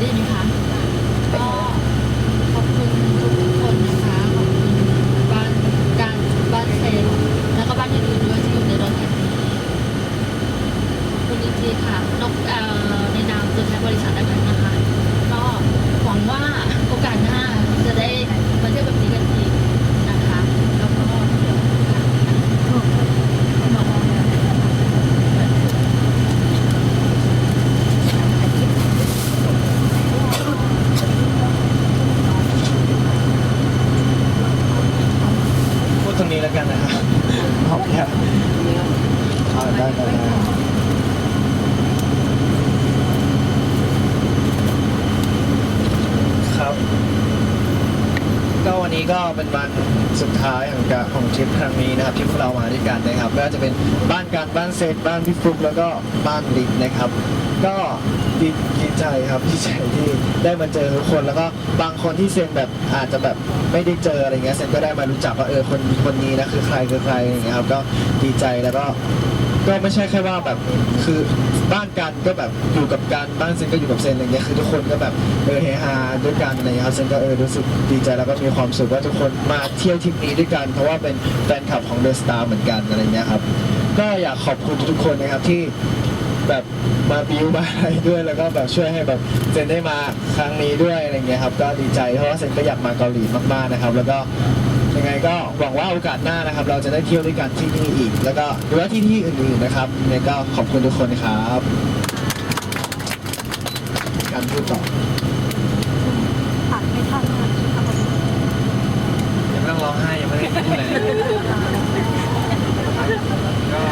ได้ไหมคะ ตรงนี้แล้วกันนะครับขอบคครัได้ได้ได้ นี้ก็เป็นวันสุดท้ายของการของทริปครั้งนี้นะครับที่พวกเรามาด้วยกันนะครับไม่ว่าจะเป็นบ้านการบ้านเซตบ้านพี่ฟลุกแล้วก็บ้านลิกนะครับ ก็ดีดีใจครับดีใจที่ได้มาเจอทุกคนแล้วก็บางคนที่เซนแบบอาจจะแบบไม่ได้เจออะไรเงี้ยเซนก็ได้มารู้จักว่าเออคนคนนี้นะคือใครคือใครอย่างเงี้ยครับก็ดีใจแล้วก็ ก็ไม่ใช่แค่ว่าแบบคือบ้านกันก็แบบอยู่กับกันบ้านเซนก็อยู่กับเซนอะไรเงี้ยคือทุกคนก็แบบเออเฮฮาด้วยกันอะไรเงี้ยครับเซนก็เออรู้สึกดีใจแล้วก็มีความสุขว่าทุกคนมาเที่ยวทริปนี้ด้วยกัน เพราะว่าเป็นแฟนคลับของเดอะสตาร์เหมือนกันอะไรเงี้ยครับก็อยากขอบคุณทุกคนนะครับที่แบบมาบิวมาอะไรด้วยแล้วก็แบบช่วยให้แบบเซนได้มาครั้งนี้ด้วยอะไรเงี้ยครับก็ดีใจเพราะว่าเซนก็อยากมาเกาหลีมากๆนะครับ แล้วก็ ยังไงก็หวังว่าโอกาสหน้านะครับ เราจะได้เที่ยวด้วยกันที่นี่อีก แล้วก็หรือว่าที่ที่อื่นๆนะครับยังไงก็ขอบคุณทุกคนครับการพูดต่อผ่านไม่ทันค่ะยังไม่ต้องร้องไห้ยังไม่ได้พูดเลยก็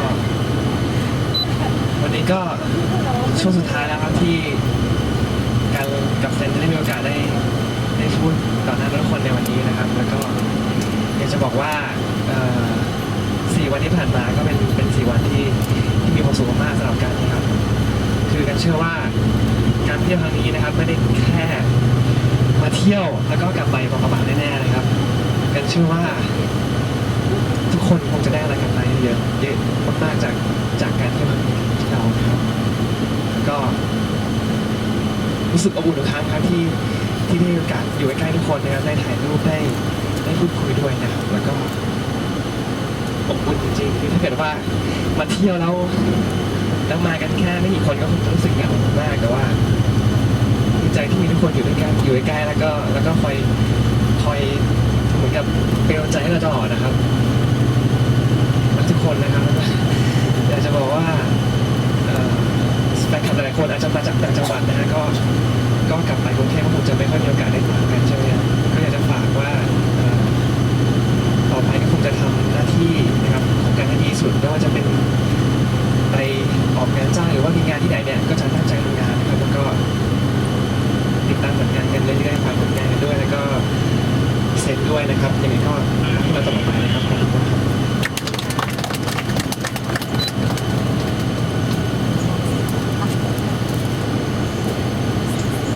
วันนี้ก็ช่วงสุดท้ายแล้วครับที่การกับเซนจะได้มีโอกาสได้ได้พูดต่อหน้าทุกคนในวันนี้นะครับ แล้วก็อยากจะบอกว่าเอ่อ สี่วันที่ผ่านมาก็เป็นเป็นสี่วันที่ที่มีความสุขมากสำหรับกันนะครับ คือกันเชื่อว่าการเที่ยวครั้งนี้นะครับ ไม่ได้แค่มาเที่ยวแล้วก็กลับไปบอกกระบะแน่ๆนะครับ กันเชื่อว่า ทุกคนคงจะได้อะไรกลับไปเยอะเยอะมากๆจากจากการเที่ยวครั้งนี้ที่เราครับแล้วก็ รู้สึกอบอุ่นทุกครั้งครับที่ที่ได้มีโอกาสอยู่ใกล้ๆทุกคนนะครับได้ถ่ายรูปได้ได้พูดคุยด้วยนะครับแล้วก็ อบอุ่นจริงๆคือถ้าเกิดว่ามาเที่ยวแล้วแล้วมากันแค่ไม่กี่คนก็คงจะรู้สึกเหงามากแต่ว่าดีใจที่มีทุกคนอยู่ด้วยกันอยู่ใกล้ๆแล้วก็แล้วก็คอยคอยเหมือนกับเป็นกำลังใจให้เราตลอดนะครับรักทุกคนนะครับอยากจะบอกว่าแฟนคลับหลายๆคนอาจจะมาจากต่างจังหวัดนะฮะก็ก็กลับไปกรุงเทพก็คงจะไม่ค่อยมีโอกาสได้ ครับยังไงก็ให้มาต่อไป